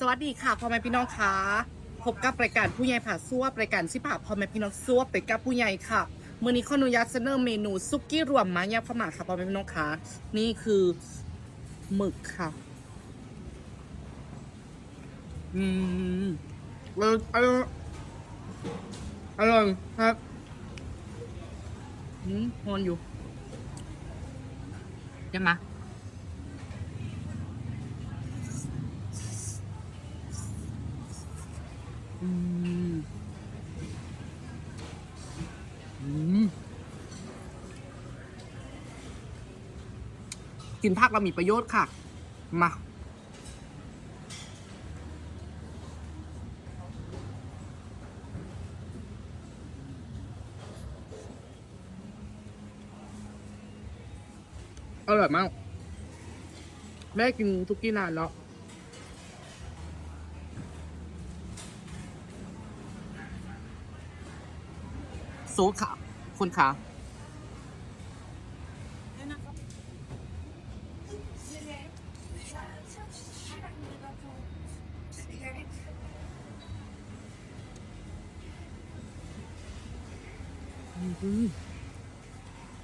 สวัสดีค่ะพ่อแม่พี่น้องค่ะพบกับรายการผู้ใหญ่ผ่าซัวรายการชิผ่าพ่อแม่พี่น้องซัวไปกับผู้ใหญ่ค่ะมื่อนี้ขออนุญาตเสนอเมนูซุกี้รวมมายาพม่าค่ะพ่อแม่พี่น้องค่ะนี่คือหมึกค่ะอืมอร่อยอร่อยอร่อยครับอืมฮอนอยู่ใช่ไหม อืมกินผักเรามีประโยชน์ค่ะ มา อร่อยมาก แม่กินทุกกี้นานแล้ว สู้ค่ะ คุณคะ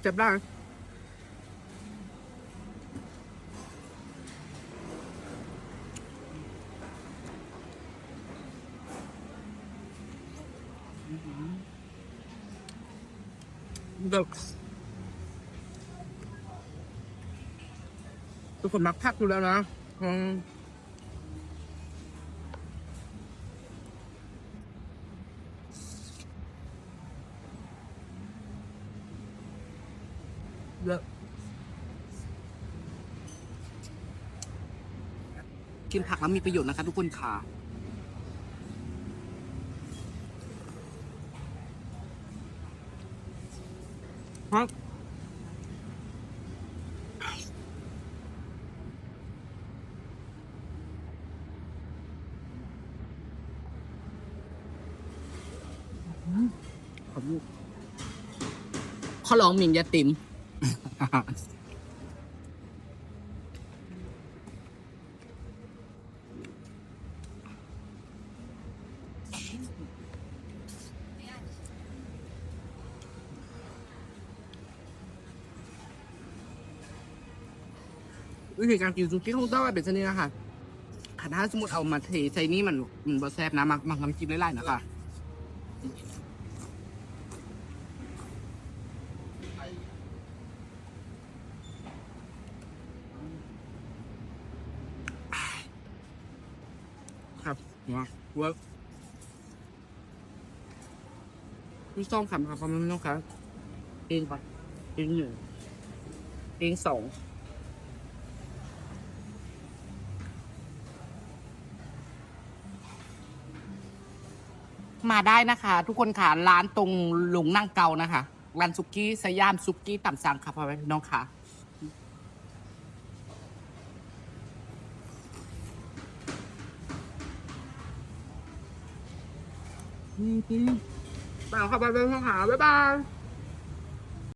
เจ็บได้ เด็ทุกคนมักพักอยู่แล้วนะอืมเยอะกินผักแล้วมีประโยชน์นะคะทุกคนค่ะ ครับขอบคุณเขาลองมินยาติม วิธีการกินซูชิของเต้าเป็นชนิดนะคะถ้าสมมติเอามาเทใส่นี่มันมันบะแซบนะมันมันน้ำจิ้มไล่ๆนะคะครับมาเวิร์กพี่ส้มขำครับประมาณนี้ครับเองปะเองหนึ่งเองสอง มาได้นะคะ ทุกคนค่ะร้านตรงหลงนั่งเกานะคะร้านซุกี้สยามซุกี้ต่ำซังค่ะพ่อแม่พี่น้องค่ะอืมๆไปค่ะไปไปค่ะบ๊ายบาย